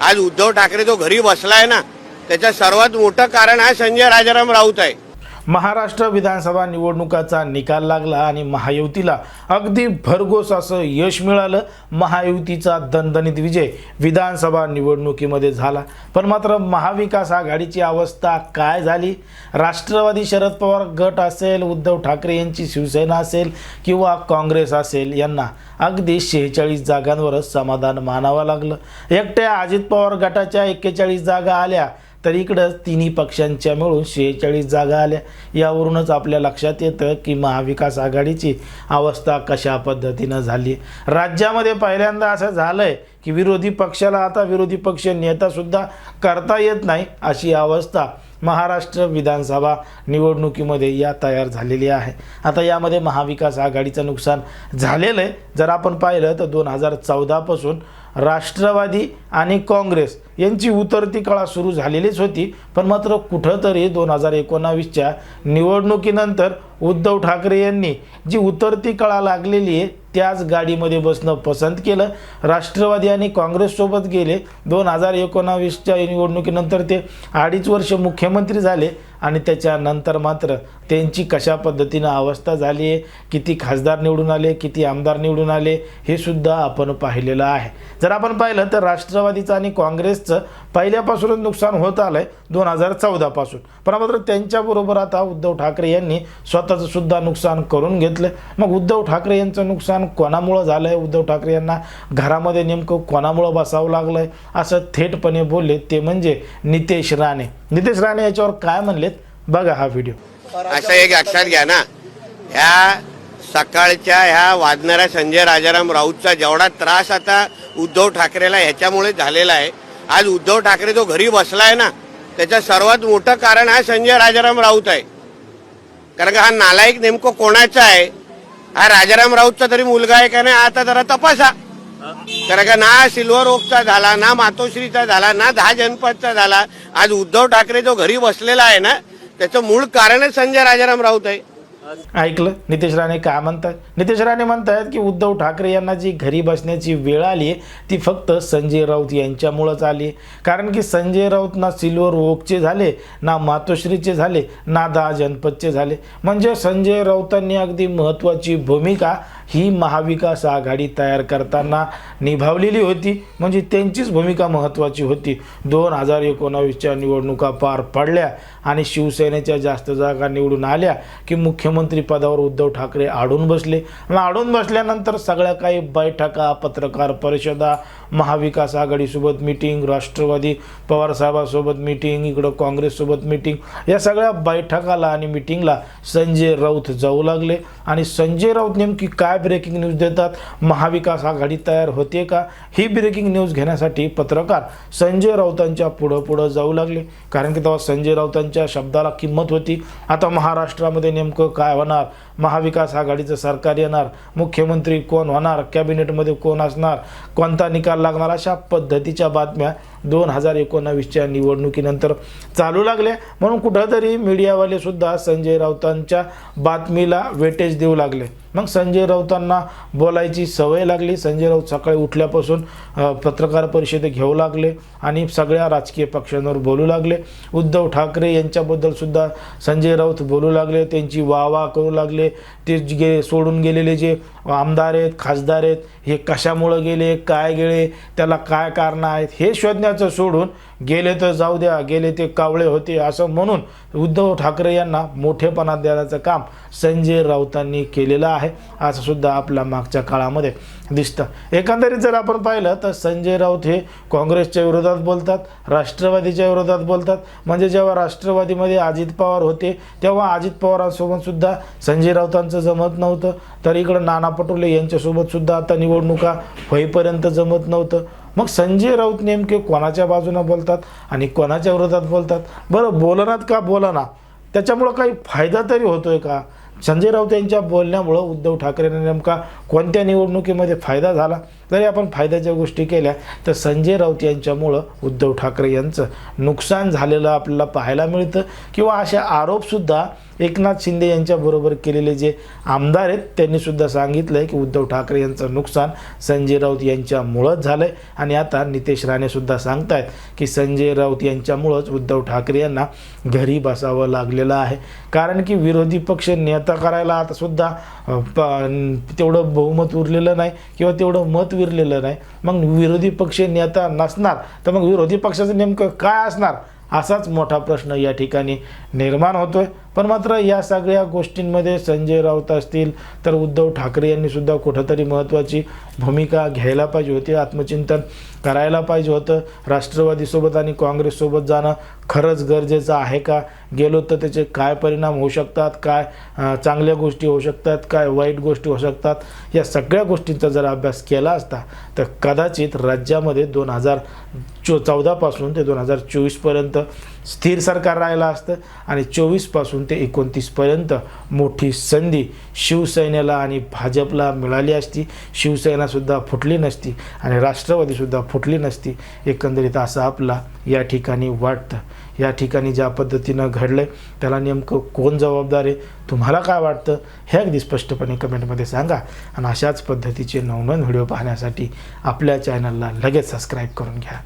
आज उद्धव ठाकरे जो घरी बसलाय ना त्याचं सर्वात मोठं कारण हा संजय राजाराम राऊत आहे. महाराष्ट्र विधानसभा निवडणुकाचा निकाल लागला आणि महायुतीला अगदी भरघोस असं यश मिळालं. महायुतीचा दणदणीत विजय विधानसभा निवडणुकीमध्ये झाला. पण मात्र महाविकास आघाडीची अवस्था काय झाली? राष्ट्रवादी शरद पवार गट असेल उद्धव ठाकरे यांची शिवसेना असेल किंवा काँग्रेस असेल यांना अगदी शेहेचाळीस जागांवरच समाधान मानावं लागलं. एकट्या अजित पवार गटाच्या एक्केचाळीस जागा आल्या. तर इकडं तिन्ही पक्षांच्या मिळून शेहेचाळीस जागा आल्या. यावरूनच आपल्या लक्षात येतं की महाविकास आघाडीची अवस्था कशा पद्धतीनं झाली. राज्यामध्ये पहिल्यांदा असं झालं आहे की विरोधी पक्षाला आता विरोधी पक्ष नेतासुद्धा करता येत नाही अशी अवस्था. महाराष्ट्र विधानसभा निवडणुकीमध्ये या तयार झालेली आहे. आता यामध्ये महाविकास आघाडीचं नुकसान झालेलं आहे. जर आपण पाहिलं तर दोन हजार चौदापासून राष्ट्रवादी आणि काँग्रेस यांची उतरती कळा सुरू झालेलीच होती. पण मात्र कुठंतरी दोन हजार एकोणावीसच्या निवडणुकीनंतर उद्धव ठाकरे यांनी जी उतरती कळा लागलेली आहे त्याच गाडीमध्ये बसणं पसंत केलं. राष्ट्रवादी आणि काँग्रेससोबत गेले. दोन हजार एकोणावीसच्या निवडणुकीनंतर ते अडीच वर्ष मुख्यमंत्री झाले. आणि त्याच्यानंतर मात्र त्यांची कशा पद्धतीनं अवस्था झाली आहे किती खासदार निवडून आले किती आमदार निवडून आले हे सुद्धा आपण पाहिलेलं आहे. जर आपण पाहिलं तर राष्ट्रवादीचं आणि काँग्रेसचं पहिल्यापासूनच नुकसान होत आलं आहे दोन हजार चौदापासून पण मात्र त्यांच्याबरोबर आता उद्धव ठाकरे यांनी स्वतःचं सुद्धा नुकसान करून घेतलं. मग उद्धव ठाकरे यांचं नुकसान कोणामुळं झालं आहे उद्धव ठाकरे यांना घरामध्ये नेमकं कोणामुळं बसावं लागलं आहे असं थेटपणे बोलले ते म्हणजे नितेश राणे. नितेश राणे याच्यावर काय म्हणले? बघा हा व्हिडिओ असं एक लक्षात घ्या ना. ह्या सकाळच्या ह्या वाजणाऱ्या संजय राजाराम राऊतचा जेवढा त्रास आता उद्धव ठाकरेला ह्याच्यामुळे झालेला आहे. आज उद्धव ठाकरे जो घरी बसला आहे ना त्याचं सर्वात मोठं कारण हा संजय राजाराम राऊत आहे. कारण का हा नालायक नेमकं कोणाचा आहे? हा राजाराम राऊतचा तरी मुलगा आहे का नाही आता जरा तपासा. कारण का ना सिल्वर ओकचा झाला ना मातोश्रीचा झाला ना दहा जनपदचा झाला. आज उद्धव ठाकरे जो घरी बसलेला आहे ना त्याचं मूळ कारणच संजय राजाराम राऊत आहे. ऐकलं? नितेश राणे काय म्हणतात नितेश राणे म्हणतात की उद्धव ठाकरे यांना जी घरी बसण्याची वेळ आली आहे ती फक्त संजय राऊत यांच्यामुळंच आली आहे कारण की संजय राऊत ना सिल्वर ओकचे झाले ना मातोश्रीचे झाले ना दहा जनपदचे झाले. म्हणजे संजय राऊतांनी अगदी महत्त्वाची भूमिका ही महाविकास आघाडी तयार करताना निभावलेली होती. म्हणजे त्यांचीच भूमिका महत्त्वाची होती. दोन हजार एकोणावीसच्या निवडणुका पार पडल्या आणि शिवसेनेच्या जास्त जागा निवडून आल्या की मुख्यमंत्री पदावर उद्धव ठाकरे आडून बसले. आणि आडून बसल्यानंतर सगळ्या काही बैठका पत्रकार परिषदा महाविकास आघाडीसोबत मिटिंग राष्ट्रवादी पवारसाहेबासोबत मिटिंग इकडं काँग्रेससोबत मिटिंग या सगळ्या बैठकाला आणि मिटिंगला संजय राऊत जाऊ लागले. आणि संजय राऊत नेमकी काय ब्रेकिंग न्यूज देतात? महाविकास आघाडी तयार होते का? ही ब्रेकिंग न्यूज घेण्यासाठी पत्रकार संजय राऊतांच्या पुढं पुढं जाऊ लागले. कारण की तेव्हा संजय राऊतांच्या शब्दाला किंमत होती. आता महाराष्ट्रामध्ये नेमकं काय होणार? महाविकास आघाडीचं सरकार येणार? मुख्यमंत्री कोण होणार? कॅबिनेटमध्ये कोण असणार? कोणता निकाल लागणार अशा पद्धतीच्या बातम्या दोन हजार एकोणावीसच्या निवडणुकीनंतर चालू लागल्या. म्हणून कुठंतरी मीडियावाले सुद्धा संजय राऊतांच्या बातमीला वेटेज देऊ लागले. मग संजय राऊतांना बोलायची सवय लागली. संजय राऊत सकाळी उठल्यापासून पत्रकार परिषदे घेऊ लागले आणि सगळ्या राजकीय पक्षांवर बोलू लागले. उद्धव ठाकरे यांच्याबद्दल सुद्धा संजय राऊत बोलू लागले. त्यांची वा वाह करू लागले. ते जे गे सोडून गेलेले जे आमदार आहेत खासदार आहेत हे कशामुळं गेले काय गेले त्याला काय कारणं आहेत हे शोधण्याचं सोडून गेले तर जाऊ द्या गेले ते कावळे होते असं म्हणून उद्धव ठाकरे यांना मोठेपणा देण्याचं काम संजय राऊतांनी केलेलं आहे. असं सुद्धा आपल्या मागच्या काळामध्ये दिसतं. एकंदरीत जर आपण पाहिलं तर संजय राऊत हे काँग्रेसच्या विरोधात बोलतात राष्ट्रवादीच्या विरोधात बोलतात. म्हणजे जेव्हा राष्ट्रवादीमध्ये अजित पवार होते तेव्हा अजित पवारांसोबत सुद्धा संजय राऊतांचं जमत नव्हतं. तर इकडं नाना पटोले यांच्यासोबत सुद्धा आता निवडणुका होईपर्यंत जमत नव्हतं. मग संजय राऊत नेमके कोणाच्या बाजूनं बोलतात आणि कोणाच्या विरोधात बोलतात? बरं बोलनात का बोलना? त्याच्यामुळं काही फायदा तरी होतोय का? संजय राऊत यांच्या बोलण्यामुळं उद्धव ठाकरेंना नेमका कोणत्या निवडणुकीमध्ये फायदा झाला? जरी आपण फायद्याच्या गोष्टी केल्या तर संजय राऊत यांच्यामुळं उद्धव ठाकरे यांचं नुकसान झालेलं आपल्याला पाहायला मिळतं. किंवा अशा आरोपसुद्धा एकनाथ शिंदे यांच्याबरोबर केलेले जे आमदार आहेत त्यांनीसुद्धा सांगितलं आहे की उद्धव ठाकरे यांचं नुकसान संजय राऊत यांच्यामुळंच झालं आहे आणि आता नितेश राणेसुद्धा सांगतायत की संजय राऊत यांच्यामुळंच उद्धव ठाकरे यांना घरी बसावं लागलेलं आहे. कारण की विरोधी पक्ष नेता करायला आता सुद्धा प- तेवढं बहुमत उरलेलं नाही किंवा तेवढं मत विरलेलं नाही. मग विरोधी पक्ष नेता नसणार तर मग विरोधी पक्षाचं नेमकं काय असणार? असाच मोठा प्रश्न या ठिकाणी निर्माण होतोय. पण मात्र या सगळ्या गोष्टींमध्ये संजय राऊत असतील तर उद्धव ठाकरे यांनीसुद्धा कुठंतरी महत्त्वाची भूमिका घ्यायला पाहिजे होती आत्मचिंतन करायला पाहिजे होतं. राष्ट्रवादीसोबत आणि काँग्रेससोबत जाणं खरंच गरजेचं आहे का? गेलो तर त्याचे काय परिणाम होऊ शकतात? काय चांगल्या गोष्टी होऊ शकतात? काय वाईट गोष्टी होऊ शकतात? या सगळ्या गोष्टींचा जर अभ्यास केला असता तर कदाचित राज्यामध्ये दोन हजार चो चौदापासून ते दोन हजार चोवीसपर्यंत स्थिर सरकार राहिलं असतं. आणि चोवीसपासून ते एकोणतीसपर्यंत मोठी संधी शिवसेनेला आणि भाजपला मिळाली असती. शिवसेनासुद्धा फुटली नसती आणि राष्ट्रवादीसुद्धा फुटली नसती. एकंदरीत असं आपला या ठिकाणी वाटतं. या ठिकाणी ज्या पद्धतीनं घडलं आहे त्याला नेमकं कोण जबाबदार आहे तुम्हाला काय वाटतं हे अगदी स्पष्टपणे कमेंटमध्ये सांगा. आणि अशाच पद्धतीचे नवनवीन व्हिडिओ पाहण्यासाठी आपल्या चॅनलला लगेच सबस्क्राईब करून घ्या.